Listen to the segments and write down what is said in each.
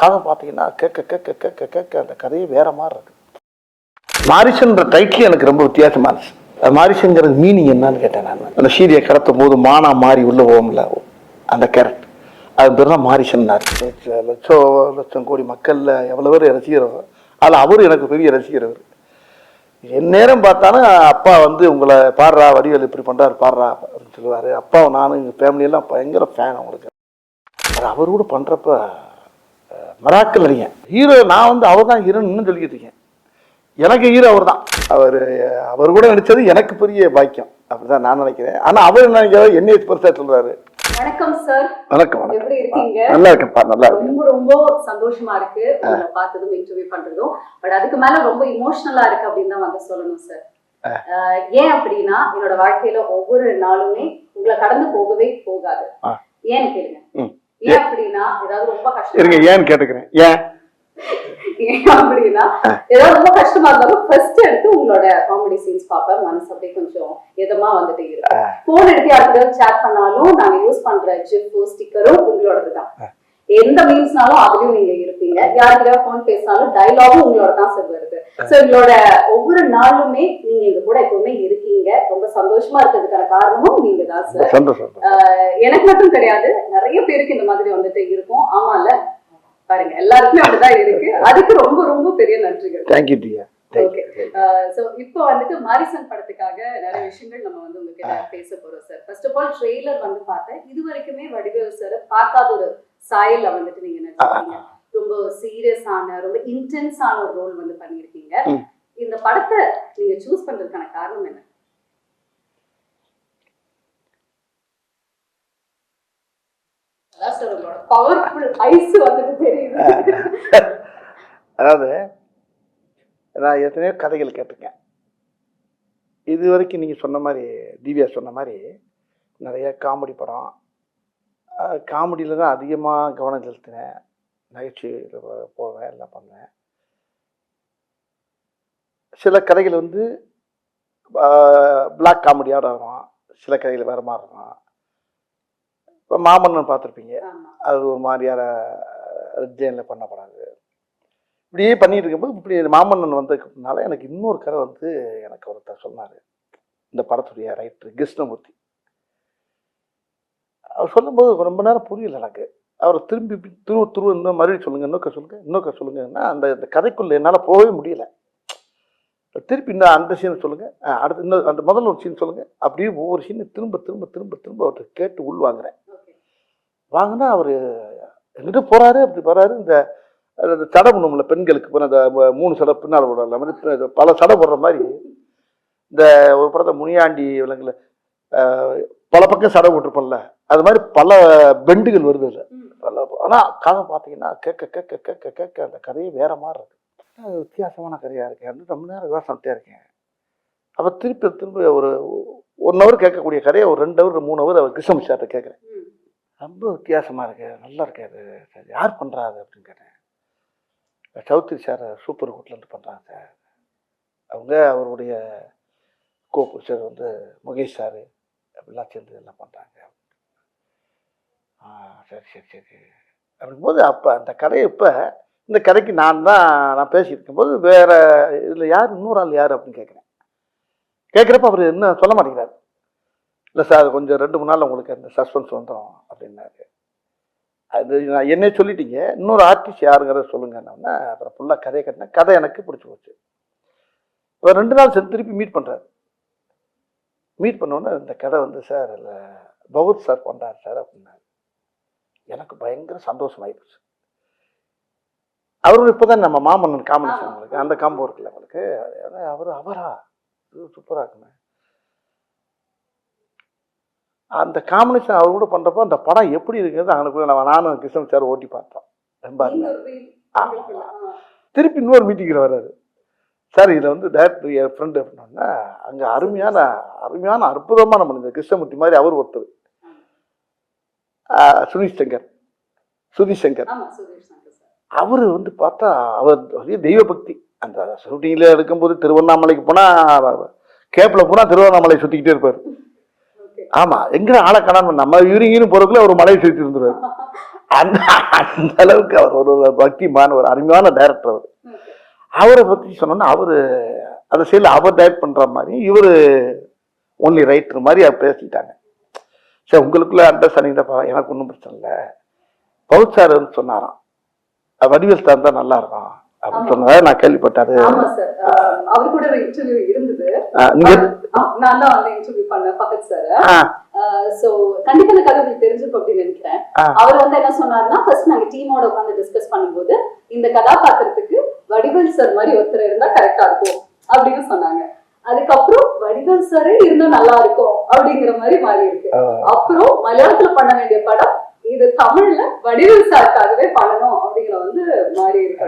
கதை பார்த்தீங்கன்னா கேட்க கேட்க கேட்க கேட்க அந்த கதையே வேற மாதிரி இருக்கு. மாரிசன்ற டைட்டில் எனக்கு ரொம்ப வித்தியாசமா இருந்துச்சு. அது மாரிசங்கிறது மீனிங் என்னன்னு கேட்டேன் நான். அந்த சீரியை கடத்தும் போது மானா மாறி உள்ள போகும்ல அந்த கேரக்டர் அது பேர் தான் மாரிசன் லட்சம் லட்சம் கோடி மக்கள்ல எவ்வளவு பேர் ரசிகர் அதில் அவரு எனக்கு பெரிய ரசிகர் அவர். என் நேரம் பார்த்தாலும் அப்பா வந்து உங்களை பாடுறா வடிவேல் இப்படி பண்றாரு பாடுறா அப்படின்னு சொல்லுவாரு. அப்பாவும் நானும் எங்கள் ஃபேமிலியெல்லாம் பயங்கர ஃபேன் அவங்களுக்கு. அவர் கூட பண்றப்ப அஹ், மராக்கல் நடிகன் ஹீரோ நான் வந்து அவர் தான் ஹீரோன்னு சொல்லிக்கிட்டு இருக்கேன். எனக்கு ஹீரோ அவர் தான் அவர் அவர் கூட நடிச்சது எனக்கு பெரிய பாக்கியம். அப்படிதான் நான் நினைக்கிறேன். ஆனா அவர் என்ன நினைக்கிறாரு? என்னைய பெருசா சொல்றாரு. வணக்கம் சார் வணக்கம் எப்படி இருக்கீங்க? நல்லா இருக்கேன்ப்பா நல்லா ரொம்ப ரொம்ப சந்தோஷமா இருக்கு. உங்களை பார்த்ததும் இன்டர்வியூ பண்றதும். பட் அதுக்கு மேல ரொம்ப இமோஷனலா இருக்கு அப்படின்னு தான் வந்து சொல்லணும் சார் ஏன் அப்படின்னா என்னோட வாழ்க்கையில ஒவ்வொரு நாளுமே உங்களை கடந்து போகவே போகாது. ஏன்னு கேளுங்க. ஏன் அப்படின்னா ஏதாவது ரொம்ப கஷ்டம் இருங்க ஏன்னு கேட்டுக்கிறேன். ஏன்? ஏன் அப்படின்னா ஏதாவது ரொம்ப கஷ்டமா இருந்தாலும் ஃபர்ஸ்ட் எடுத்து உங்களோட காமெடி சீன்ஸ் பார்ப்பேன் மனசு அப்படியே கொஞ்சம் இதமா வந்துட்டு இருக்கு போன் எடுத்து யாருக்கிட்ட சேட் பண்ணாலும் நாங்க யூஸ் பண்ற ஜிப் ஸ்டிக்கரும் உங்களோடது தான் எந்த மீன்ஸ்னாலும் அதுலயும் நீங்க இருப்பீங்க. யாருக்கிட்ட போன் பேசினாலும் டயலாகும் உங்களோட தான் சார் வருது. சோ எங்களோட ஒவ்வொரு நாளுமே நீங்க எங்க கூட எப்பவுமே இருக்கீங்க. ரொம்ப சந்தோஷமா இருக்கிறதுக்கான காரணமும் நீங்க தான் சார் எனக்கு மட்டும் கிடையாது. நிறைய பேருக்கு இந்த மாதிரி வந்துட்டு இருக்கும். ஆமால பாருங்க எல்லாருக்குமே அப்படிதான் இருக்கு. அதுக்கு ரொம்ப ரொம்ப பெரிய நன்றிகள். தேங்க்யூ டியா இப்போ வந்துட்டு மாரிசன் படத்துக்காக நிறைய விஷயங்கள் நம்ம வந்து உங்ககிட்ட பேச போறோம் sir first of all trailer வந்து பார்த்தேன். இது வரைக்குமே வடிவேல் சார் பார்க்காத ஒரு சாயல்ல வந்துட்டு நீங்க நடிச்சிருக்கீங்க ரொம்ப சீரியஸான ரொம்ப இன்டென்ஸான ஒரு ரோல் வந்து பண்ணியிருக்கீங்க ம். இந்த படத்தை நீங்க சூஸ் பண்றதுக்கான காரணம் என்ன? அதாவது நான் எத்தனையோ கதைகள் கேட்டிருக்கேன். இது வரைக்கும் நீங்கள் சொன்ன மாதிரி திவ்யா சொன்ன மாதிரி நிறைய காமெடி படம் காமெடியில் தான் அதிகமாக கவனம் செலுத்தினேன். நகைச்சுவையில் போவேன் எல்லாம் பண்ணுவேன். சில கதைகள் வந்து பிளாக் காமெடியோட வரும் சில கதைகள் வேறு மாதிரி இருக்கும். இப்போ மாமன்னன் பார்த்துருப்பீங்க. அது ஒரு மாதிரியான ரெட்ஜைனில் பண்ணப்படாது. இப்படியே பண்ணிட்டு இருக்கும்போது இப்படி மாமன்னன் வந்ததுக்குனால எனக்கு இன்னொரு கதை வந்து எனக்கு ஒருத்தர் சொன்னார். இந்த படத்துடைய ரைட்டர் கிருஷ்ணமூர்த்தி. அவர் சொல்லும்போது ரொம்ப நேரம் புரியல எனக்கு. அவர் திரும்பி துருவ துருவ இன்னும் மறுபடியும் சொல்லுங்க இன்னொக்க சொல்லுங்க இன்னொக்க சொல்லுங்கன்னா அந்த அந்த கதைக்குள்ளே என்னால் போகவே முடியல. திருப்பி இன்னும் அந்த சீனை சொல்லுங்கள் அடுத்து இன்னும் அந்த முதல்ல ஒரு சீன் சொல்லுங்கள் அப்படியே ஒவ்வொரு சீனை திரும்ப திரும்ப திரும்ப திரும்ப அவர்கிட்ட கேட்டு உள் வாங்குறேன். வாங்கினா அவர் எங்கிட்ட போகிறாரு அப்படி போகிறாரு இந்த அந்த சடை பண்ணும்ல பெண்களுக்கு இப்போ அந்த மூணு சடை பின்னால் போடுற மாதிரி பல சடை போடுற மாதிரி. இந்த ஒரு படத்தை முனியாண்டி விலங்குல பல பக்கம் சடை போட்டிருப்போம்ல. அது மாதிரி பல பெண்டுகள் வருது ம். பல ஆனால் கதை பார்த்தீங்கன்னா கேட்க கேட்க கேட்க கேட்க அந்த கதையே வேற மாதிரி இருக்கு. வித்தியாசமான கதையாக இருக்கு அப்படின்னு ரொம்ப நேரம் யோசனைட்டே இருக்கேன். அப்போ திருப்பி திருப்பி ஒரு ஒன் ஹவர் கேட்கக்கூடிய கதையை ஒரு ரெண்டு ஹவர் மூணு ஹவர் அவர் கிருஷ்ணமிச்சார்ட்ட கேட்குறேன். ம். ரொம்ப வித்தியாசமா இருக்கு நல்லா இருக்கு அது. சரி, யார் அது அப்படின்னு கேட்டேன். சௌத்ரி சார் சூப்பர் இருந்து பண்றாங்க சார். அவங்க அவருடைய கோப்பு சார் வந்து முகேஷ் சார் அப்படிலாம் சேர்ந்து எல்லாம் பண்றாங்க. ஆ சரி சரி சரி. அப்படிங்கும்போது அப்போ அந்த கதையை இப்போ இந்த கதைக்கு நான் தான் நான் பேசிட்டு இருக்கும்போது இதில் யார் இன்னொரு ஆள் யார் அப்படின்னு கேட்குறேன். கேட்குறப்ப அவர் என்ன சொல்ல மாட்டேங்கிறார். இல்லை சார் கொஞ்சம் ரெண்டு மூணு நாள் உங்களுக்கு அந்த சஸ்பென்ஸ் வந்துடும் அப்படின்னாரு. அது நான் என்னே சொல்லிட்டீங்க. இன்னொரு ஆர்டிஸ்ட் யாருங்கிறத சொல்லுங்கன்னா அப்புறம் ஃபுல்லாக கதையை கட்டினா கதை எனக்கு பிடிச்சி போச்சு. இப்போ ரெண்டு நாள் சென்று திருப்பி மீட் பண்ணுறாரு மீட் பண்ணோன்னே இந்த கதை வந்து சார் இல்லை பௌத் சார் பண்ணுறாரு சார் அப்படின்னாரு. எனக்கு பயங்கர சந்தோஷமாயிடுச்சு அவரும் இப்போ தான் நம்ம மாமன்னன் காம்பினேஷன் உங்களுக்கு அந்த காம்போ இருக்குல்ல உங்களுக்கு? அவர் அவரா? சூப்பராக இருக்குமே. அந்த காம்பினேஷன் அவர் கூட பண்றப்போ அந்த படம் எப்படி இருக்கிறது அவனுக்குள்ள நம்ம நானும் கிருஷ்ணன் சார் ஓட்டி பார்த்தோம். ரொம்ப. திருப்பி இன்னொரு மீட்டிங்கில் வர்றாரு சார் இதில் வந்து டேரக்டர் என் ஃப்ரெண்டு அப்படின்னா அங்கே அருமையான அருமையான அற்புதமான மனிதர் கிருஷ்ணமூர்த்தி மாதிரி அவர் ஒருத்தர். ஆ, சுனிஷ் சங்கர் சுதீஷ் சங்கர் அவர் வந்து பார்த்தா அவர் பெரிய தெய்வ பக்தி அந்த ஷூட்டிங்கில் எடுக்கும்போது திருவண்ணாமலைக்கு போனால் கேப்பில் போனால் திருவண்ணாமலை சுற்றிக்கிட்டே இருப்பார். ஓகே. ஆமா எங்க ஆளை காணாம நம்ம யூரிங்கின்னு போறதுக்குள்ள ஒரு மலை சுற்றி இருந்துருவாரு. அந்த அந்த அளவுக்கு அவர் ஒரு பக்திமான ஒரு அருமையான டைரக்டர் அவர். அவரை பத்தி சொன்னோன்னா அவரு அந்த சைடில் அவர் டைரக்ட் பண்ற மாதிரி இவரு ஒன்லி ரைட்டர் மாதிரி அவர் பேசிட்டாங்க. சரி உங்களுக்குள்ள அண்டர்ஸ்டாண்டிங் தான் எனக்கு ஒன்றும் பிரச்சனை இல்லை. பவுத் சார் வந்து சொன்னாராம். "அஹ் வடிவேல் சார் தான் நல்லா இருக்கும் அப்படின்னு சொன்னதை நான் கேள்விப்பட்டாரு. ஆமா சார். அவர் கூட இன்டர்வியூ இருந்தது. நான் தான் வந்து இன்டர்வியூ பண்ணேன் பகத் சார். சோ கண்டிப்பா இந்த கதை உங்களுக்கு தெரிஞ்சிருக்கும் அப்படின்னு நினைக்கிறேன். அவர் வந்து என்ன சொன்னாருன்னா ஃபர்ஸ்ட் நாங்க டீமோட உட்காந்து டிஸ்கஸ் பண்ணும்போது இந்த கதாபாத்திரத்துக்கு வடிவேல் சார் மாதிரி ஒருத்தர் இருந்தா கரெக்டா இருக்கும் அப்படின்னு சொன்னாங்க. அதுக்கப்புறம் வடிவேல் சாரே இருந்தா நல்லா இருக்கும் அப்படிங்கிற மாதிரி மாறி இருக்கு. அப்புறம் மலையாளத்துல பண்ண வேண்டிய படம் இது தமிழ்ல வடிவேல் சாருக்காகவே பண்ணணும் அப்படிங்கிற வந்து மாறி இருக்கு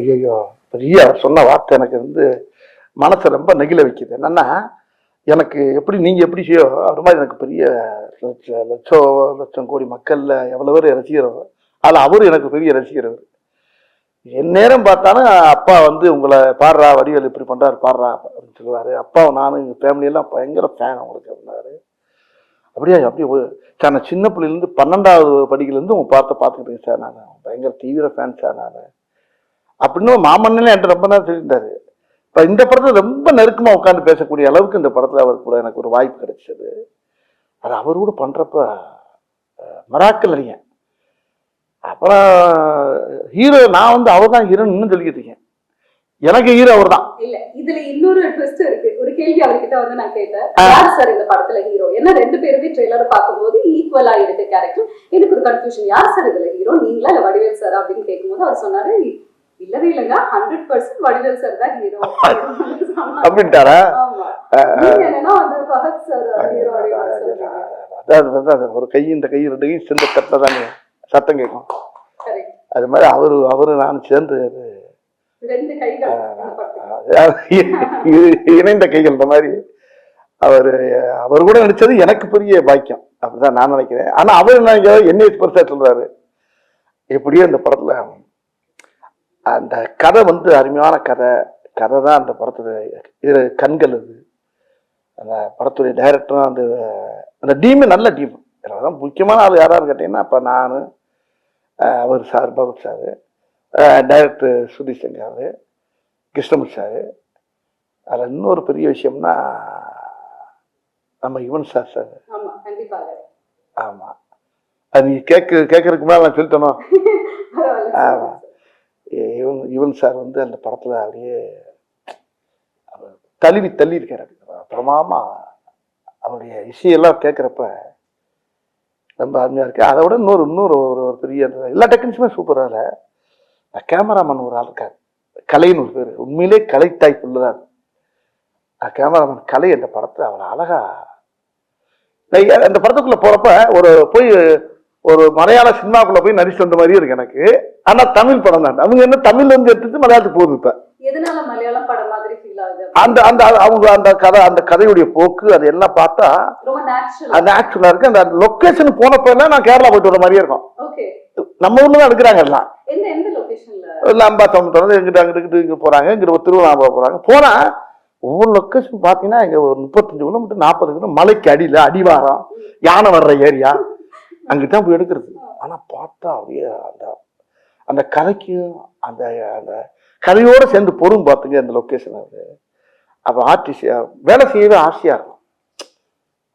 ஐயோ பெரிய சொன்ன வார்த்தை எனக்கு வந்து மனசை ரொம்ப நெகிழ வைக்குது. என்னன்னா எனக்கு எப்படி நீங்க எப்படி செய்யோ அது மாதிரி எனக்கு பெரிய லட்ச- லட்சம் லட்சம் கோடி மக்கள்ல எவ்வளவு பேர் ரசிகர் அவர். அதுல அவரு எனக்கு பெரிய ரசிகர் அவர். என் நேரம் பார்த்தாலும் அப்பா வந்து உங்களை பாடுறா வடிவேல் இப்படி பண்ணுறாரு பாடுறா அப்படின்னு சொல்லுவாரு. அப்பாவும் நானும் எங்கள் ஃபேமிலியெல்லாம் பயங்கர ஃபேன் அவங்களுக்கு இருந்தாரு அப்படியே அப்படியே சார் நான் சின்ன பிள்ளைலேருந்து பன்னெண்டாவது படிக்கிலேருந்து உங்கள் பார்த்து பார்த்துக்கிட்டு சார் நான். பயங்கர தீவிர ஃபேன் சார் நான். அப்படின்னு மாமன்னே என்கிட்ட ரொம்ப நேரம் சொல்லியிருந்தாரு. இப்போ இந்த படத்தில் ரொம்ப நெருக்கமாக உட்காந்து பேசக்கூடிய அளவுக்கு இந்த படத்தில் அவர் கூட எனக்கு ஒரு வாய்ப்பு கிடைச்சது. அது அவர் கூட பண்றப்ப மராக்கல் அறியேன் அப்புறம் ஹீரோ நான் வந்து அவர் தான் ஹீரோன்னு சொல்லிக்கிட்டு இருக்கேன் எனக்கு ஹீரோ அவர் தான் இல்ல இதுல இன்னொரு ட்விஸ்ட் இருக்கு ஒரு கேள்வி அவர்கிட்ட வந்து நான் கேட்டேன் யார் சார் இந்த படத்துல ஹீரோ ஏன்னா ரெண்டு பேருமே ட்ரெய்லர் பார்க்கும்போது ஈக்குவலா இருக்கு கேரக்டர் எனக்கு ஒரு கன்ஃபியூஷன் யார் சார் இதுல ஹீரோ நீங்களா இல்ல வடிவேல் சார் அப்படின்னு கேட்கும்போது அவர் சொன்னாரு இல்லவே இல்லைங்க ஹண்ட்ரட் பர்சன்ட் வடிவேல் சார் தான் ஹீரோ அப்படின்ட்டாரா என்னன்னா வந்து பகத் சார் ஹீரோ அது ஒரு கை இந்த கை ரெண்டு கை சேர்ந்து தானே சத்தம் கேட்கும். அது மாதிரி அவரு அவரு நான் சேர்ந்து இணைந்த கைகள் இந்த மாதிரி. அவர் அவர் கூட நடிச்சது எனக்கு பெரிய பாக்கியம். அப்படிதான் நான் நினைக்கிறேன். ஆனா அவர் என்ன என்னை பெருசா சொல்றாரு. எப்படியோ இந்த படத்துல அந்த கதை வந்து அருமையான கதை. கதை தான் அந்த படத்துல இது கண்கள் அது. அந்த படத்துடைய டைரக்டரும் அந்த அந்த டீமே நல்ல டீம். முக்கியமான ஆள் யாராவது கேட்டீங்கன்னா இப்போ நான் அவர் sir Fahadh sir director Sudheesh Sankar Krishnamurthy sir. அதில் இன்னொரு பெரிய விஷயம்னா நம்ம யுவன் சார் சார். ஆமாம் அது நீ கேட்க கேட்கறதுக்கு முன்னாடி நான் சொல்லிட்டேனோ பரவாயில்ல ஆமா. இ- யுவன் யுவன் சார் வந்து அந்த படத்தில் அப்படியே தழுவி தள்ளி இருக்காரு பிரமாமா அவருடைய இசையெல்லாம் கேட்குறப்ப ரொம்ப அருமையாக இருக்குது அதை விட இன்னொரு இன்னொரு ஒரு ஒரு பெரிய எல்லா டெக்னிக்ஸுமே சூப்பராக இல்லை. கேமராமேன் ஒரு ஆள் இருக்கார். கலைன்னு ஒரு பேர். உண்மையிலே கலை டைப் உள்ளதான் கேமராமேன் கலை அந்த படத்தை அவர் அழகா அந்த படத்துக்குள்ளே போகிறப்ப ஒரு போய் ஒரு மலையாள சினிமாக்குள்ள போய் நடிச்சு வந்த மாதிரியே இருக்கு எனக்கு. ஆனா தமிழ் படம் தான். அவங்க என்ன தமிழ்ல இருந்து எடுத்துட்டு மலையாளத்துக்கு போகுது இப்ப. மாதிரி அந்த அந்த அவங்க அந்த கதை அந்த கதையுடைய போக்கு அது எல்லாம் பார்த்தா ரொம்ப நேச்சுரல் இருக்கு. அந்த லொக்கேஷன் போனப்ப நான் கேரளா போயிட்டு வர மாதிரியே இருக்கும். நம்ம ஊர்ல தான் எடுக்கிறாங்க எல்லாம். அம்பா சமுத்திரம் இங்கிட்டு அங்கிட்டு இங்க போறாங்க. இங்கிட்டு ஒரு திருவண்ணாமலை போறாங்க. போனா ஒவ்வொரு லொக்கேஷன் பாத்தீங்கன்னா இங்க ஒரு முப்பத்தஞ்சு கிலோமீட்டர் நாற்பது கிலோமீட்டர் மலைக்கு அடியில அடிவாரம் யானை வர்ற ஏரியா அங்கிட்டு தான் போய் எடுக்கிறது. ஆனா பார்த்தா அப்படியே அந்த அந்த கதைக்கும் அந்த அந்த கதையோட சேர்ந்து பொறும் பார்த்துங்க அந்த லொக்கேஷன் அது. அப்போ ஆர்டிஸ்ட் வேலை செய்யவே ஆசையா இருக்கும்.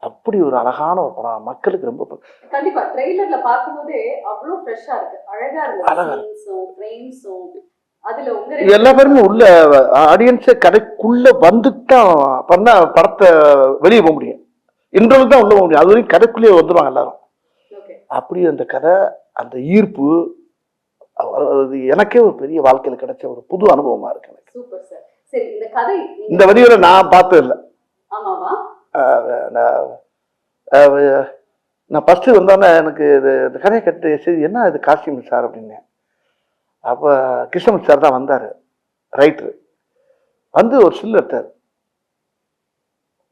அப்படி ஒரு அழகான ஒரு படம். மக்களுக்கு ரொம்ப கண்டிப்பா ட்ரெய்லர்ல பாக்கும்போதே அவ்வளவு ஃப்ரெஷ்ஷா இருக்கு. அழகா ரெண்டு எல்லா பேருமே உள்ள ஆடியன்ஸே கடைக்குள்ள வந்துட்டான் பண்ணா படத்தை வெளியே போக முடியும். இன்டர்வல் தான் உள்ள போக முடியும். அது வரைக்கும் கடைக்குள்ளேயே வந்துடுவாங்க எல்லாரும். அப்படி அந்த கதை அந்த ஈர்ப்பு அது- எனக்கே ஒரு பெரிய வாழ்க்கையில் கிடைச்ச ஒரு புது அனுபவமா இருக்கு எனக்கு. Super sir. சரி இந்த கதை இந்த வடிவில் நான் பார்த்தது இல்லை நான் ஃபஸ்ட்டு வந்தோடனே எனக்கு இது இந்த கதையை கட்டு சரி என்ன இது காஸ்டியூம் சார் அப்படின்னு அப்போ கிருஷ்ணமூர்த்தி சார் தான் வந்தார் ரைட்ரு வந்து ஒரு சில்லு எடுத்தார்.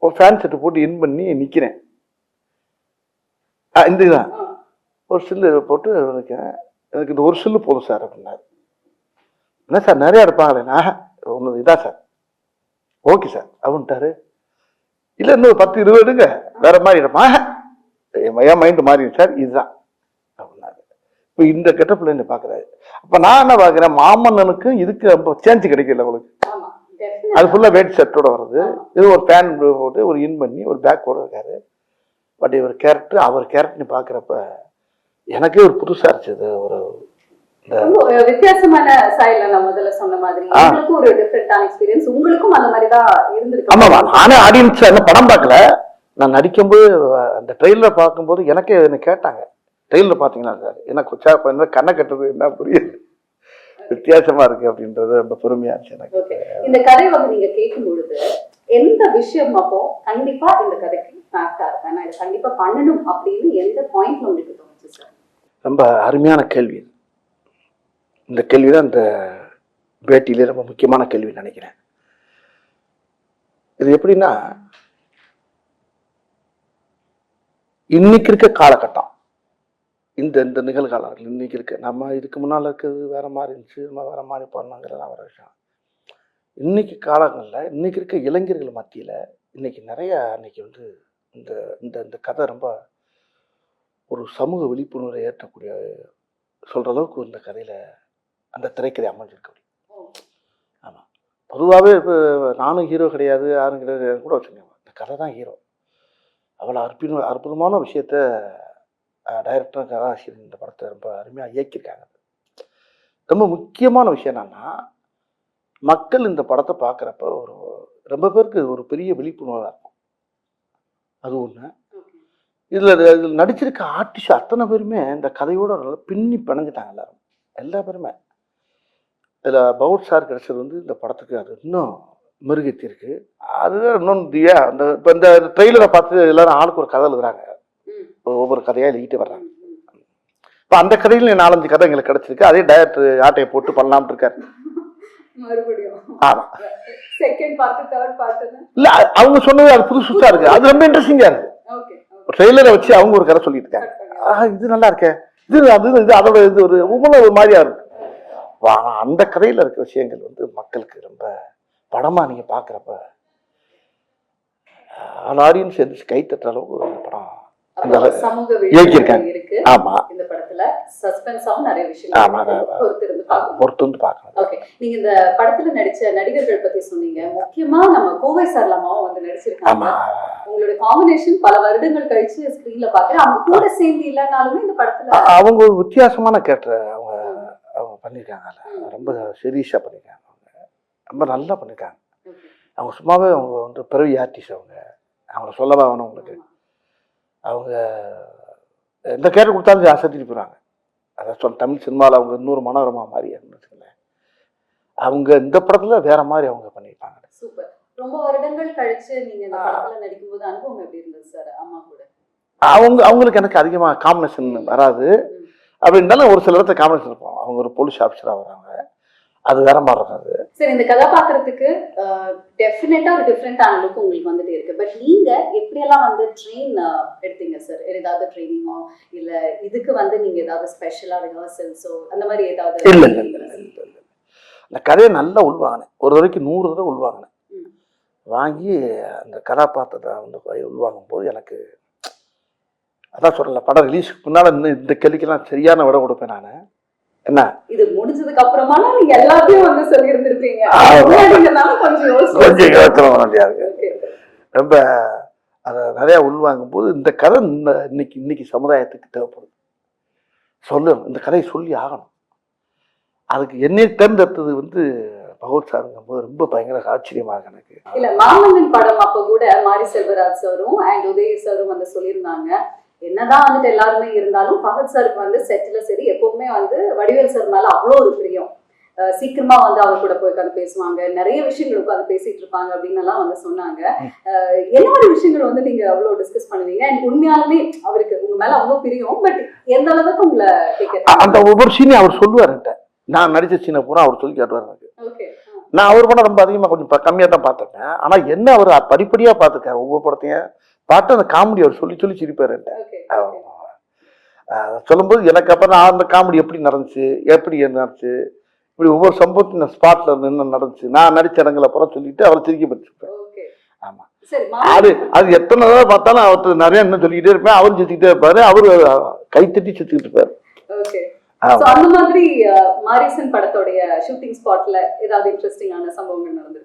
ஒரு ஃபேன் செட்டு போட்டு இன் பண்ணி நிற்கிறேன் இந்த இதுதான். ஒரு சில்லு போட்டு இருக்கேன் எனக்கு இந்த ஒரு சில்லு போதும் சார் அப்படின்னாரு. என்ன சார் நிறையா எடுப்பாங்களேண்ணா ஒன்று இதா சார். ஓகே சார் அப்படின்ட்டாரு. இல்லை இன்னொரு பத்து இருபது எடுங்க. வேற மாறிடுமா என் மைண்டு மாறிடும் சார் இதுதான் அப்படின்னாரு. இப்போ இந்த கெட்டப்பில் என்ன பார்க்குறாரு அப்போ நான் என்ன பார்க்குறேன் மாமன்னனுக்கும் இதுக்கு ரொம்ப சேஞ்சு கிடைக்கல உங்களுக்கு அது. ஃபுல்லாக வேட் ஷர்ட்டோட வருது இது ஒரு பேன் போட்டு ஒரு இன் பண்ணி ஒரு பேக் கூட இருக்காரு. பட் இவர் கேரக்டர் அவர் கேரக்டர்னு பார்க்குறப்ப எனக்கே ஒரு புதுசாக இருந்துச்சு. ஒரு வித்தியாசமான ஸ்டைல்ல நான் முதல்ல சொன்ன மாதிரி. உங்களுக்கும் ஒரு டிஃப்ரெண்டான எக்ஸ்பீரியன்ஸ் உங்களுக்கும் அந்த மாதிரி தான் இருந்திருக்கு. ஆமாம்மா நானே ஆடியன்ஸ் அந்த படம் பார்க்கல. நான் நடிக்கும்போது அந்த ட்ரெயிலர் பார்க்கும்போது எனக்கே என்ன கேட்டாங்க. ட்ரெயிலர் பார்த்தீங்களா சார்? எனக்கு கொச்சா என்ன கண்ணை கட்டுறது என்ன புரியுது? வித்தியாசமா இருக்கு அப்படின்றது ரொம்ப பெருமையா இருந்துச்சு எனக்கு. இந்த கதை வந்து நீங்க கேட்கும் பொழுது எந்த விஷயம் அப்போ கண்டிப்பா இந்த கதைக்கு ஃபேக்டா இருக்கு நான் இதை கண்டிப்பா பண்ணணும் அப்படின்னு எந்த பாயிண்ட்ல உங்களுக்கு ரொம்ப அருமையான கேள்வி. இந்த கேள்வி தான் இந்த பேட்டியிலே ரொம்ப முக்கியமான கேள்வி நினைக்கிறேன். இது எப்படின்னா இன்னைக்கு இருக்க காலகட்டம் இந்த இந்த நிகழ்காலம் இன்னைக்கு இருக்கு நம்ம இதுக்கு முன்னால் இருக்கிறது வேற மாதிரி இருந்துச்சு நம்ம வேற மாதிரி பண்ணோங்கிறதெல்லாம் ஒரு விஷயம். இன்னைக்கு காலங்களில் இன்னைக்கு இருக்க இளைஞர்கள் மத்தியில் இன்னைக்கு நிறைய இன்னைக்கு வந்து இந்த இந்த இந்த கதை ரொம்ப ஒரு சமூக விழிப்புணர்வை ஏற்றக்கூடிய சொல்கிற அளவுக்கு இந்த கதையில் அந்த திரைக்கதை அமைஞ்சிருக்கு ஆமாம் பொதுவாகவே இப்போ நானும் ஹீரோ கிடையாது யாரும் கிடையாது கூட வச்சுக்கோங்க. இந்த கதை தான் ஹீரோ. அவ்வளோ அற்புத அற்புதமான விஷயத்த டைரக்டர் கதாசிரியர் இந்த படத்தை ரொம்ப அருமையாக இயக்கியிருக்காங்க. ரொம்ப முக்கியமான விஷயம் என்னன்னா மக்கள் இந்த படத்தை பார்க்குறப்ப ஒரு ரொம்ப பேருக்கு ஒரு பெரிய விழிப்புணர்வாக இருக்கும். அது ஒன்று இதில் இதில் நடிச்சிருக்க ஆர்டிஸ்ட் அத்தனை பேருமே இந்த கதையோட பின்னி பிணைஞ்சிட்டாங்க எல்லாரும். எல்லா பேருமே. இதில் பவுட் சார் கிடைச்சது வந்து இந்த படத்துக்கு அது இன்னும் மெருகேற்றி இருக்கு. அதுதான் இன்னொன்று தியா அந்த இப்போ இந்த ட்ரெய்லரை பார்த்து எல்லாரும் ஆளுக்கு ஒரு கதை எழுதுறாங்க. ஒவ்வொரு கதையாக எழுதிட்டு வர்றாங்க. இப்போ அந்த கதையில் நாலஞ்சு கதை எங்களுக்கு கிடைச்சிருக்கு. அதே டைரக்டர் ஆட்டையை போட்டு பண்ணலாம்னு இருக்காரு. இல்லை அவங்க சொன்னது அது புதுசு புதுசாக இருக்கு. அது ரொம்ப இன்ட்ரெஸ்டிங்காக இருக்கு. ட்ரெய்லரை வச்சு அவங்க ஒரு கதை சொல்லிட்டு இருக்காங்க இது நல்லா இருக்கே. இது அது இது அதோட இது ஒரு ஒவ்வொன்றும் ஒரு மாதிரியா இருக்கு. ஆனால் அந்த கதையில் இருக்க விஷயங்கள் வந்து மக்களுக்கு ரொம்ப படமா நீங்க பாக்குறப்ப ஆடியன்ஸ் எந்திரிச்சு கை தட்டுற அளவுக்கு ஒரு படம் சமூக இயக்கியிருக்காங்க. ஆமா. இந்த படத்துல சஸ்பென்ஸாவும் நிறைய ஆமா. பொறுத்து இருந்து பார்க்கணும் பொறுத்து வந்து பார்க்கணும் ஓகே நீங்க இந்த படத்துல நடிச்ச நடிகர்கள் பத்தி சொன்னீங்க. முக்கியமா நம்ம கோவை சரளமாவும் வந்து நடிச்சிருக்காங்க. உங்களோட காம்பினேஷன் பல வருடங்கள் கழிச்சு ஸ்கிரீன்ல பாக்குறேன் அவங்க கூட சேர்ந்து இல்லைனாலுமே இந்த படத்துல அவங்க ஒரு வித்தியாசமான கேரக்டர் அவங்க அவங்க பண்ணியிருக்காங்கல்ல ரொம்ப சீரியஸாக பண்ணியிருக்காங்க அவங்க. ரொம்ப நல்லா பண்ணியிருக்காங்க. Okay. அவங்க சும்மாவே அவங்க வந்து பிறவி ஆர்டிஸ்ட் அவங்க. அவங்கள சொல்லவா வேணும் உங்களுக்கு? அவங்க எந்த கேரக்டர் கொடுத்தாலும் அசத்திட்டு போகிறாங்க அதான் சொல் தமிழ் சினிமாவில் அவங்க இன்னொரு மனோரமா மாதிரி வச்சுக்கல அவங்க இந்த படத்துல வேற மாதிரி அவங்க பண்ணியிருப்பாங்க. சூப்பர். ரொம்ப வருடங்கள் கழிச்சு நீங்க இந்த படத்துல நடிக்கும்போது அனுபவம் எப்படி இருந்தது சார் அம்மா கூட? அவங்க அவங்களுக்கு எனக்கு அதிகமாக காம்பினேஷன் வராது. அப்படி இருந்தாலும் ஒரு சில இடத்துல காம்பினேஷன் இருப்போம் அவங்க ஒரு போலீஸ் ஆஃபீஸராக வராங்க. அது வேற மாதிரி இருக்காது சரி இந்த கதாபாத்திரத்துக்கு டெஃபினட்டா ஒரு டிஃப்ரெண்டான லுக் உங்களுக்கு வந்துட்டே இருக்கு. பட் நீங்க எப்படியெல்லாம் வந்து ட்ரெயின் எடுத்தீங்க சார் ஏதாவது ட்ரைனிங்கோ இல்ல இதுக்கு வந்து நீங்க ஏதாவது ஸ்பெஷலா ரிஹர்சல்ஸோ அந்த மாதிரி ஏதாவது இல்லை இல்லை இல்லை இல்லை அந்த கதையை நல்லா உள்வாங்கினேன். ஒரு தடவைக்கு நூறு தடவை உள்வாங்கினேன். வாங்கி அந்த கதாபாத்திரத்தை வந்து உள்வாங்கும் போது எனக்கு அதான் சொல்லல படம் ரிலீஸுக்கு முன்னால் இந்த கேள்விக்கெல்லாம் சரியான விட கொடுப்பேன் நான். என்ன? இது முடிஞ்சதுக்கு அப்புறமா நீங்க எல்லாத்தையும் வந்து சொல்லி இருந்திருப்பீங்க ஆமா. கொஞ்சம் யோசிச்சு கொஞ்சம் யோசனை பண்ண முடியாது. Okay. ரொம்ப அதை நிறையா உள்வாங்கும் போது இந்த கதை இந்த இன்னைக்கு இன்னைக்கு சமுதாயத்துக்கு தேவைப்படுது சொல்லணும். இந்த கதையை சொல்லி ஆகணும். அதுக்கு என்னை தேர்ந்தெடுத்தது வந்து பகவத் சாருங்கும் போது ரொம்ப பயங்கர ஆச்சரியமாக எனக்கு. இல்ல மாமன்னன் படம் அப்ப கூட மாரி செல்வராஜ் சாரும் அண்ட் உதய சாரும் வந்து சொல்லியிருந்தாங்க. என்னதான் வந்துட்டு எல்லாருமே இருந்தாலும் பகத் சாருக்கு வந்து செட்ல சரி எப்பவுமே வந்து வடிவேல் சார் மேல அவ்வளோ ஒரு பிரியம். சீக்கிரமா வந்து அவர் கூட போய் உட்காந்து பேசுவாங்க. நிறைய விஷயங்கள் உட்காந்து பேசிட்டு இருப்பாங்க அப்படின்னு எல்லாம் வந்து சொன்னாங்க. அஹ் என்ன மாதிரி விஷயங்கள் வந்து நீங்க அவ்வளவு டிஸ்கஸ் பண்ணுவீங்க? அண்ட் உண்மையாலுமே அவருக்கு உங்க மேல அவ்வளவு பிரியம் பட் எந்த அளவுக்கு உங்களை அந்த ஒவ்வொரு சீனையும் அவர் சொல்லுவார் என்கிட்ட. நான் நடிச்ச சீனை பூரா அவர் சொல்லி காட்டுவார் எனக்கு. நான் அவர் படம் ரொம்ப அதிகமாக கொஞ்சம் கம்மியாக தான் பார்த்துருக்கேன். ஆனால் என்ன அவர் படிப்படியாக பார்த்துருக்காரு ஒவ்வொரு படத்தையும். பார்த்து அந்த காமெடி அவர் சொல்லி சொல்லி சிரிப்பார் சொல்லும்போது எனக்கு அப்புறம் அந்த காமெடி எப்படி நடந்துச்சு எப்படி நடந்துச்சு இப்படி ஒவ்வொரு சம்பவத்தையும் நான் ஸ்பாட்டில் இருந்து என்ன நடந்துச்சு நான் நடிச்ச இடங்களை அப்புறம் சொல்லிட்டு அவரை ஆமாம் சரி மாமா. அது அது எத்தனை தடவை பார்த்தாலும் அவர்கிட்ட நிறைய இன்னும் சொல்லிக்கிட்டே இருப்பேன். அவரும் சிரிச்சுக்கிட்டே இருப்பாரு. அவரு கைத்தட்டி சிரிச்சுக்கிட்டு இருப்பாரு. ஆமா. அந்த மாதிரி மாரிசன் படத்தோடைய ஷூட்டிங் ஸ்பாட்ல ஏதாவது இன்ட்ரெஸ்டிங்கான சம்பவங்கள் நடந்திருக்கா?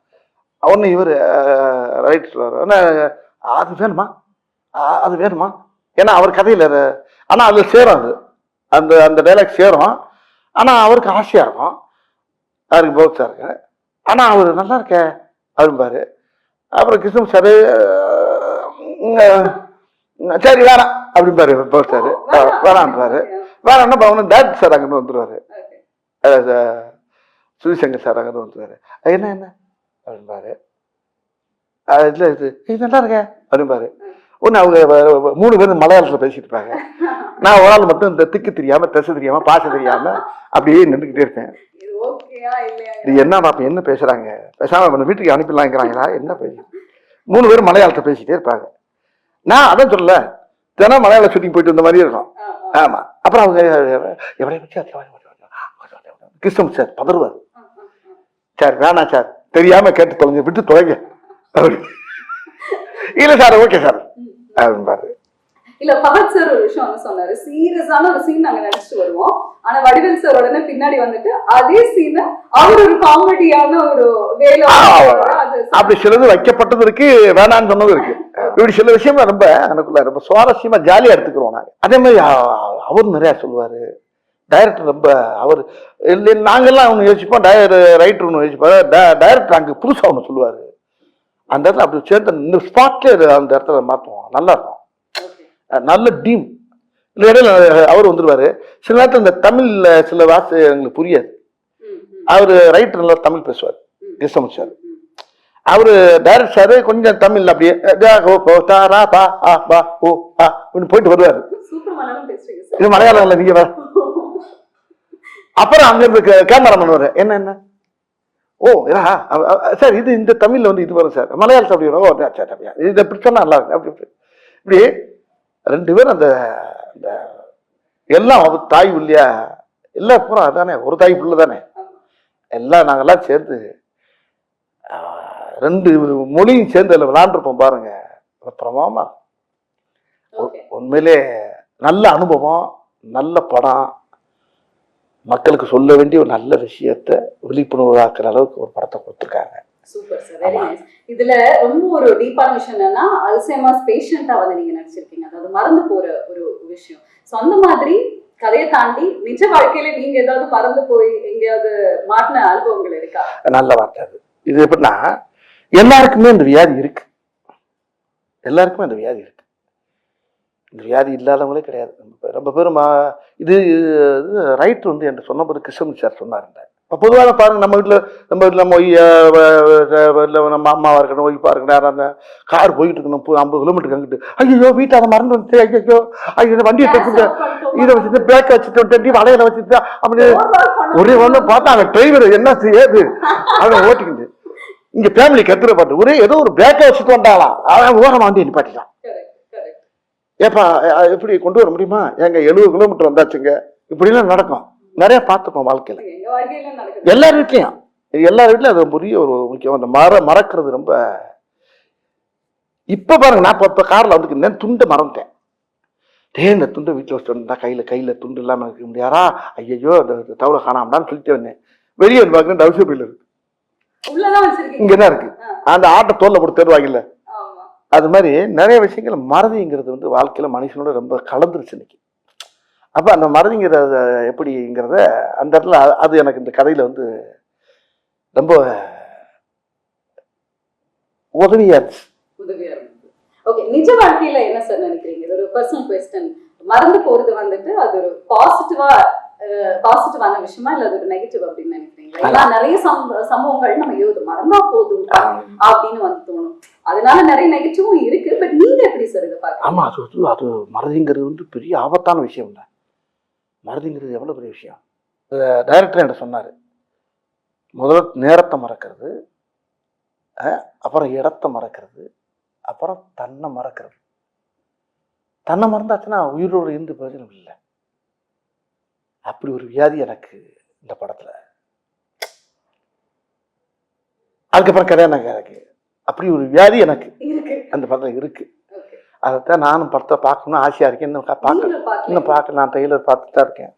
ஒன்று இவர் ரைட் ஆனால் அது வேணுமா? அது வேணுமா? ஏன்னா அவர் கதையில் ஆனால் அதில் சேரும் அது. அந்த அந்த டைலாக் சேரும். ஆனால் அவருக்கு ஆசையாக இருக்கும். அவருக்கு பௌத்ஸாக இருக்கு. ஆனால் அவர் நல்லா இருக்கே அப்படிம்பாரு. அப்புறம் கிருஷ்ணன் சார் சரி வேணாம் அப்படிம்பாரு வேணான்றாரு வேற என்ன பண்ணணும் டேரக்டர் சார் அங்கேருந்து ச- சுதிசங்கர் சார் அங்கே வந்துருவாரு. "அஹ் என்ன என்ன? அப்படின்பாரு அஹ் இல்ல இது இது நல்லா இருக்கே அப்படின்பாரு ஒன்று அவங்க மூணு பேரும் மலையாளத்தில் பேசிட்டு இருப்பாங்க நான் ஒரு ஆள் மட்டும் இந்த திக்கு தெரியாம திசை தெரியாம பாச தெரியாம அப்படியே நின்றுக்கிட்டே இருப்பேன் இது ஓகேயா இல்லையா இது என்ன பாப்பா என்ன பேசுறாங்க பேசாம நம்ம வீட்டுக்கு அனுப்பிடலாங்கிறாங்களா என்ன பேசு மூணு பேரும் மலையாளத்தை பேசிட்டே இருப்பாங்க நான் அதான் சொல்லல தினம் மலையாள ஷூட்டிங் போயிட்டு வந்த மாதிரி இருக்கும் ஆ, ஆ, ஆமா அப்புறம் அவங்க பற்றி கிருஷ்ணன் சார் பதறுவார். சார் வேணாம் சார் தெரியாம கேட்டு தொலைங்க விட்டு தொலைங்க. இல்ல சார் ஓகே சார். அப்படின்பாரு இல்ல பகத் சார் ஒரு விஷயம் வந்து சொன்னாரு. சீரியஸான ஒரு சீன் நாங்க நினைச்சிட்டு வருவோம். ஆனா வடிவேல் சார் உடனே பின்னாடி வந்துட்டு அதே சீனை அவர் ஒரு காமெடியான ஒரு வேலை அப்படி சிலது வைக்கப்பட்டது இருக்கு வேணான்னு சொன்னது இருக்கு. இப்படி சில விஷயமா ரொம்ப எனக்குள்ள ரொம்ப சுவாரஸ்யமா ஜாலியா எடுத்துக்கிறோம் நாங்க. அதே மாதிரி அவர் நிறைய சொல்லுவாரு. டைரக்டர் ரொம்ப அவர் இல்லை நாங்கெல்லாம் ஒன்று யோசிப்போம். ரைட்டர் ஒன்று யோசிப்பாரு. டைரக்டர் அங்கே புதுசா ஒன்று சொல்லுவாரு. அந்த இடத்துல அப்படி சேர்ந்து இந்த ஸ்பாட்லேயே அந்த இடத்துல மாற்றுவோம் நல்லா இருக்கும். அஹ் நல்ல டீம் இல்லை இடையில அவர் வந்துருவாரு. சில நேரத்தில் இந்த தமிழ்ல சில வார்த்தை எங்களுக்கு புரியாது. அவர் ரைட்டர் நல்லா தமிழ் பேசுவார். கிருஷ்ணமூர்த்தி சார் அவரு டைரக்ட் சார் கொஞ்சம் தமிழ்ல அப்படியே போயிட்டு வருவாரு. இது சார் மலையாளம்ல நீங்க வர அப்புறம் அங்க இருந்து கேமரா பண்ணுவாரு என்ன என்ன? ஓ இதா? சார் இது இந்த தமிழ்ல வந்து இது வரும் சார். மலையாளத்தில் அப்படி வரும். ஓ சரி இது இப்படி சொன்னா நல்லா இருக்கு அப்படி இப்படி ரெண்டு பேரும் அந்த அந்த எல்லாம் தாய் இல்லையா எல்லாம் பூரா அதானே ஒரு தாய் புள்ள தானே. எல்லாம் நாங்கெல்லாம் சேர்ந்து ரெண்டு மொழியும் சேர்ந்து அதில் விளாண்டுருப்போம் பாருங்க. பிரமாமா உண்மையிலே நல்ல அனுபவம் நல்ல படம் மக்களுக்கு சொல்ல வேண்டிய ஒரு நல்ல விஷயத்த விழிப்புணர்வாக்குற அளவுக்கு ஒரு படத்தை கொடுத்துருக்காங்க. சூப்பர் சார் வெரி நைஸ் இதுல ரொம்ப ஒரு டீப்பான விஷயம் என்னன்னா அல்சைமர்ஸ் பேஷண்டா வந்து நீங்க நடிச்சிருக்கீங்க. அதாவது மறந்து போற ஒரு விஷயம். சோ அந்த மாதிரி கதையை தாண்டி நிஜ வாழ்க்கையில நீங்க ஏதாவது மறந்து போய் எங்கேயாவது மாட்டின அனுபவங்கள் இருக்கா? நல்ல வார்த்தை அது. இது எப்படின்னா எல்லாருக்குமே இந்த வியாதி இருக்கு. எல்லாருக்குமே இந்த வியாதி இருக்கு. இந்த வியாதி இல்லாதவங்களே கிடையாது. ரொம்ப பேர் பேரும் மா- இது ரைட்டர் வந்து என்கிட்ட சொன்னபோது கிருஷ்ணன் சார் சொன்னாருங்க இப்போ பொதுவாக பாருங்க நம்ம வீட்டில் நம்ம வீட்டில் நம்ம இல்லை நம்ம அம்மாவாக இருக்கணும் ஒய்ஃபாக இருக்கணும் அந்த கார் போயிட்டு இருக்கணும் ஐம்பது கிலோமீட்டருக்கு அங்கிட்டு. ஐயோ வீட்டை அதை மறந்து வந்து ஐயோ ஐயோ வண்டியை தப்புங்க. இதை வச்சுட்டு பிரேக்கை வச்சுட்டு வந்துட்டு வளையல வச்சுட்டு அப்படி ஒரே ஒன்று பார்த்தா அந்த டிரைவர் என்ன செய்யாது? அவன் ஓட்டிக்கிட்டு. இங்க ஃபேமிலி கத்துற பாட்டு ஒரே ஏதோ ஒரு பிரேக்கை வச்சுட்டு வந்தாலாம் அவன் ஓரமா வண்டி நிப்பாட்டிட்டான். ஏப்பா எப்படி கொண்டு வர முடியுமா? எங்க எழுபது கிலோமீட்டர் வந்தாச்சுங்க. இப்படிலாம் நடக்கும். நிறைய பார்த்துப்போம் வாழ்க்கையில. எல்லார் வீட்லயும் எல்லார் வீட்லயும் அது பெரிய ஒரு முக்கியம். அந்த மர மறக்கிறது ரொம்ப இப்ப பாருங்க நான் இப்ப கார்ல வந்துருந்தேன் துண்டை மறந்துட்டேன். டே இந்த துண்டை வீட்டில் வச்சுட்டு வந்தா கையில கையில துண்டு இல்லாம இருக்க முடியாரா ஐயோ இந்த தவளை காணாமடான்னு சொல்லிட்டு வந்தேன். வெளியே வந்து பார்க்குறேன் டவுசர் பையில இருக்கு. இங்க என்ன இருக்கு. அந்த ஆட்டை தோல்ல போட்டு தருவாங்கல்ல அது மாதிரி நிறைய விஷயங்கள் மறதிங்கிறது வந்து வாழ்க்கையில் மனுஷனோட ரொம்ப கலந்துருச்சு இன்னைக்கு. அப்போ அந்த மறதிங்கிறத எப்படிங்கிறத அந்த இடத்துல அது எனக்கு இந்த கதையில் வந்து ரொம்ப உதவியா இருந்துச்சு. உதவியா இருந்துச்சு ஓகே நிஜ வாழ்க்கையில என்ன சார் நினைக்கிறீங்க? இது ஒரு பர்சனல் கொஸ்டின் மறந்து போறது வந்துட்டு அது ஒரு பாசிட்டிவா பாசிட்டிவான விஷயமா இல்ல ஒரு நெகட்டிவ் அப்படின்னு நினைக்கிறீங்களா? ஏன்னா நிறைய சம்ப- சம்பவங்கள் நம்ம யோது மறந்தா போதும் அப்படின்னு வந்து தோணும். அதனால நிறைய நெகட்டிவும் இருக்கு. பட் நீங்க எப்படி சார் இதை ஆமாம் அது வந்து அது மறதிங்கிறது வந்து பெரிய ஆபத்தான விஷயம் இல்லை. மறதிங்கிறது எவ்வளோ பெரிய விஷயம்? டைரக்டர் என்கிட்ட சொன்னார். முதல்ல நேரத்தை மறக்கிறது அப்புறம் இடத்த மறக்கிறது அப்புறம் தன்னை மறக்கிறது. தன்னை மறந்தாச்சுன்னா உயிரோடு இருந்து பிரயோஜனம் இல்லை. அப்படி ஒரு வியாதி எனக்கு இந்த படத்தில். அதுக்கப்புறம் கல்யாணம் எனக்கு. அப்படி ஒரு வியாதி எனக்கு அந்த படத்தில் இருக்கு. அதைத்தான் நானும் படத்தை பார்க்கணும்னு ஆசையாக இருக்கேன். இன்னும் பார்க்க இன்னும் பார்க்க நான் ட்ரெய்லர் பார்த்துட்டு தான் இருக்கேன்.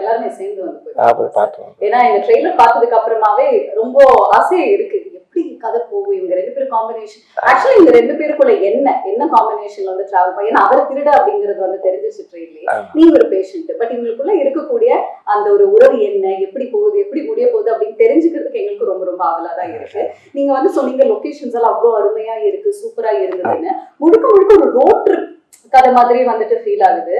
எல்லாருமே சேர்ந்து வந்து போய் பார்த்துருவோம் ஏன்னா இந்த ட்ரெய்லர் பார்த்ததுக்கு அப்புறமாவே ரொம்ப ஆசையே இருக்கு. எப்படி கதை போகும். இவங்க ரெண்டு பேரும் காம்பினேஷன் ஆக்சுவலி இந்த ரெண்டு பேருக்குள்ள என்ன? என்ன காம்பினேஷன்ல வந்து டிராவல் பண்ணி? ஏன்னா அவர் திருட அப்படிங்கிறது வந்து தெரிஞ்சிச்சு ட்ரெயின்லயே. நீங்க ஒரு பேஷண்ட் பட் இவங்களுக்குள்ள இருக்கக்கூடிய அந்த ஒரு உறவு என்ன? எப்படி போகுது? எப்படி முடிய போகுது? அப்படின்னு தெரிஞ்சுக்கிறதுக்கு எங்களுக்கு ரொம்ப ரொம்ப ஆவலா தான் இருக்கு. நீங்க வந்து சொன்னீங்க லொகேஷன்ஸ் எல்லாம் அவ்வளவு அருமையா இருக்கு சூப்பரா இருந்ததுன்னு. முழுக்க முழுக்க ஒரு ரோட் ட்ரிப் கதை மாதிரி வந்துட்டு ஃபீல் ஆகுது.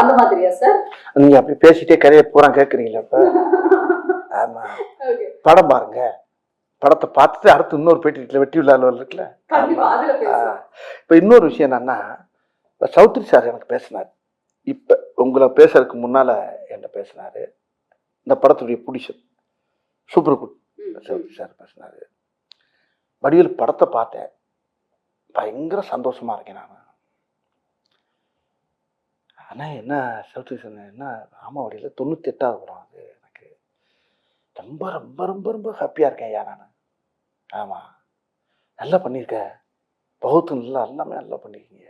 அந்த மாதிரியா சார் நீங்க அப்படி பேசிட்டே கதையை பூரா கேட்குறீங்களா இப்போ ஆமா. ஓகே படம் பாருங்க. படத்தை பார்த்துட்டு அடுத்து இன்னொரு பேட்டி இருக்குல்ல வெட்டி உள்ள அலுவல் இருக்குல்ல? இப்போ இன்னொரு விஷயம் என்னன்னா இப்போ சௌத்ரி சார் எனக்கு பேசினார். இப்போ உங்களை பேசுறதுக்கு முன்னால என்கிட்ட பேசினாரு. இந்த படத்துடைய புடிஷன் சூப்பர் குட். சௌத்ரி சார் பேசினாரு. வடிவேல் படத்தை பார்த்தேன். பயங்கர சந்தோஷமா இருக்கேன் நான். ஆனால் என்ன சௌத்ரி சார் என்ன ராமாவடியில் தொண்ணூற்றி எட்டாவது படம் அது. ரொம்ப ரொம்ப ரொம்ப ரொம்ப ஹாப்பியாக இருக்கேன் ஐயா நான். ஆமாம் நல்லா பண்ணியிருக்க பௌத்து நல்லா எல்லாமே நல்லா பண்ணியிருக்கீங்க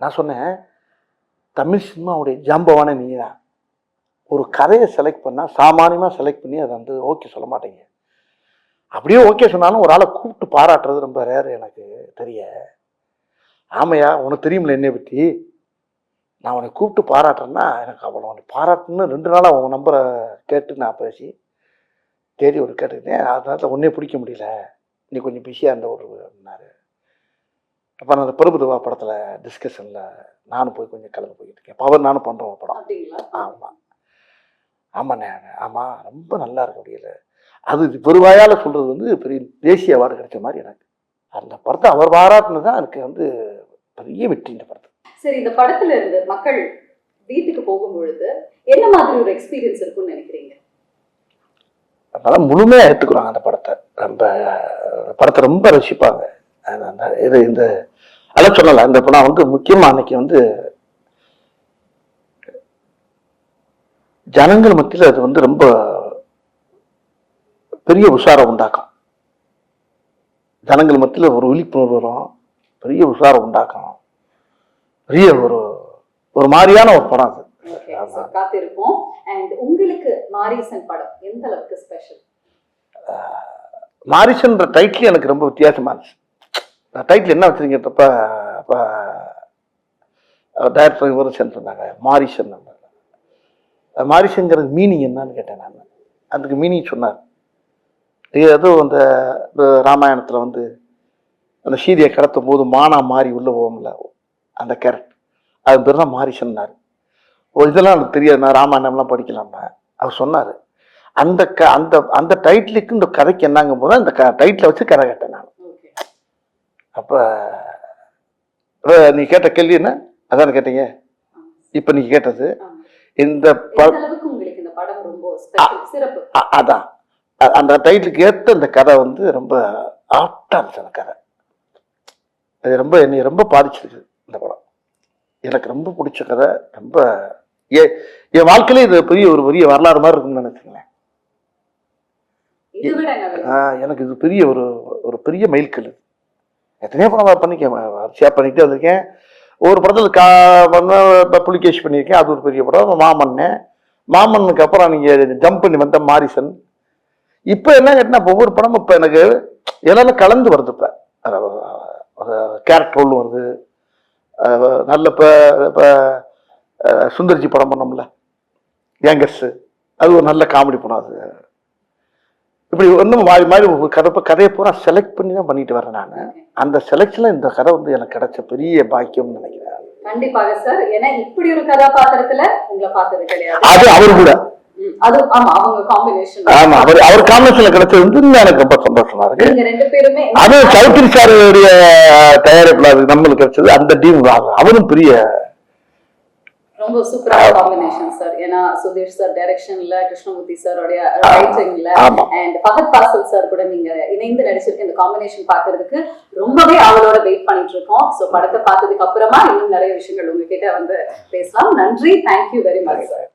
நான் சொன்னேன் தமிழ் சினிமாவுடைய ஜாம்பவான நீ தான் ஒரு கதையை செலக்ட் பண்ணால் சாமானியமாக செலக்ட் பண்ணி அதை வந்து ஓகே சொல்ல மாட்டீங்க. அப்படியே ஓகே சொன்னாலும் ஒரு ஆளை கூப்பிட்டு பாராட்டுறது ரொம்ப ரேர் எனக்கு தெரிய. ஆமையா உனக்கு தெரியுமில்ல என்னை பற்றி நான் உன்னை கூப்பிட்டு பாராட்டுறேன்னா எனக்கு அவ்வளோ உன்னை பாராட்டணும்னு ரெண்டு நாளாக உன் நம்பரை கேட்டு நான் பேசி தேடி ஒரு கேட்டுக்கிட்டேன். அதனால ஒன்றே பிடிக்க முடியல. நீ கொஞ்சம் பிஸியாக இருந்த ஒரு அப்படின்னாரு அப்போ நான் அந்த பிரபுதவா படத்தில் டிஸ்கஷனில் நானும் போய் கொஞ்சம் கலந்து போய்கிட்டு இருக்கேன். பவர் நானும் பண்ணுறோம் படம். ஆமாம் ஆமாண்ணே. ஆமாம் ரொம்ப நல்லா இருக்க முடியல அது பெருவாயால் சொல்கிறது வந்து பெரிய தேசிய அவார்டு கிடைச்ச மாதிரி எனக்கு. அந்த படத்தை அவர் பாராட்டுனது தான் எனக்கு வந்து பெரிய வெற்றி இந்த படத்தை சரி இந்த படத்துல இருந்து மக்கள் வீட்டுக்கு போகும் பொழுது என்ன மாதிரி ஒரு எக்ஸ்பீரியன்ஸ் இருக்கும்னு நினைக்கிறீங்க? அதனால முழுமையாக எடுத்துக்கிறாங்க அந்த படத்தை. ரொம்ப படத்தை ரொம்ப ரசிப்பாங்க. இது இந்த அதான் சொல்லலை. இந்த படம் வந்து முக்கியமாக அன்னைக்கு வந்து ஜனங்கள் மத்தியில் அது வந்து ரொம்ப பெரிய உஷாரம் உண்டாக்கும். ஜனங்கள் மத்தியில் ஒரு விழிப்புணர்வு வரும். பெரிய உஷாரம் உண்டாக்கும். பெரிய ஒரு ஒரு மாதிரியான ஒரு படம் அது. காத்திருப்போம். அண்ட் உங்களுக்கு மாரிசன் படம் எந்த அளவுக்கு ஸ்பெஷல் மாரிசன்ற டைட்டில் எனக்கு ரொம்ப வித்தியாசமா இருந்துச்சு. டைட்டில் என்ன வச்சிருக்கிறப்ப அப்போ டைரக்டர் விமர்சன் சொன்னாங்க மாரிசன் மாரிசங்கிறது மீனிங் என்னன்னு கேட்டேன் நான். அதுக்கு மீனிங் சொன்னார். இது அதுவும் அந்த ராமாயணத்தில் வந்து அந்த சீதையை கடத்தும் போது மானா மாறி உள்ள போகும்ல. அந்த கேரக்டர் அது பேர் தான் மாரிசன்னாரு ஓ இதெல்லாம் எனக்கு தெரியாது நான் ராமாயணம்லாம் படிக்கலாமா அவர் சொன்னார். அந்த க அந்த அந்த டைட்டிலுக்கு இந்த கதைக்கு என்னங்க போது அந்த க டைட்டிலை வச்சு கதை கேட்டேன் நான். அப்போ நீ கேட்ட கேள்வி என்ன? அதானே கேட்டீங்க? இப்போ நீ கேட்டது. இந்த இந்த அதான். அந்த டைட்டிலுக்கு ஏற்ற இந்த கதை வந்து ரொம்ப ஆப்டா இருந்துச்சு அந்த கதை. அது ரொம்ப என்னை ரொம்ப பாதிச்சிருக்கு. இந்த படம். எனக்கு ரொம்ப பிடிச்ச கதை ரொம்ப ஏ என் வாழ்க்கையிலே இது பெரிய ஒரு பெரிய வரலாறு மாதிரி இருக்கும்னு நினைச்சுங்களேன் எனக்கு இது பெரிய ஒரு ஒரு பெரிய மைல்கல் எத்தனையோ படம் பண்ணிக்கேன் வரிசையாக பண்ணிக்கிட்டே வந்திருக்கேன். ஒவ்வொரு படத்தில் கா புலிகேஷ் பண்ணியிருக்கேன் அது ஒரு பெரிய படம். மாமன்னு மாமன்னுக்கு அப்புறம் நீங்கள் ஜம்ப் பண்ணி வந்த மாரிசன். இப்போ என்ன இப்ப ஒவ்வொரு படமும் இப்போ எனக்கு எல்லாமே கலந்து வருது இப்போ. ஒரு கேரக்டர் ரோல் வருது. நல்ல இப்போ இப்போ சுந்தர்ஜி படம் பண்ணோம்ல. யங்கர்ஸு அது ஒரு நல்ல காமெடி படம் அது. இப்படி ஒன்றும் மாறி மாறி ஒரு கதை இப்ப கதையை பூரா செலக்ட் பண்ணி தான் பண்ணிட்டு வரேன் நான். அந்த செலெக்ஷனில் இந்த கதை வந்து எனக்கு கிடைச்ச பெரிய பாக்கியம்னு நினைக்கிறேன். கண்டிப்பாக சார் ஏன்னா இப்படி ஒரு கதாபாத்திரத்துல உங்களை பார்த்தது கிடையாது. அது அவர் கூட. அவர் அவர் காம்பினேஷன்ல கிடைச்சது வந்து எனக்கு ரொம்ப சந்தோஷமா இருக்கு. நீங்க ரெண்டு பேருமே அது சௌத்ரி சாருடைய தயாரிப்புல அது நம்மளுக்கு கிடைச்சது அந்த டீம் அவரும் பெரிய ரொம்ப சூப்பரான காம்பினேஷன் சார் ஏன்னா சுதீஷ் சார் டைரக்ஷன்ல கிருஷ்ணமூர்த்தி சாரோடைய ரைட்டிங்ல. அண்ட் பகத் பாசல் சார் கூட நீங்க இணைந்து நடிச்சிருக்க இந்த காம்பினேஷன் பாக்குறதுக்கு ரொம்பவே அவளோட வெயிட் பண்ணிட்டு இருக்கோம். சோ படத்தை பார்த்ததுக்கு அப்புறமா இன்னும் நிறைய விஷயங்கள் உங்ககிட்ட வந்து பேசலாம். நன்றி. Thank you very much sir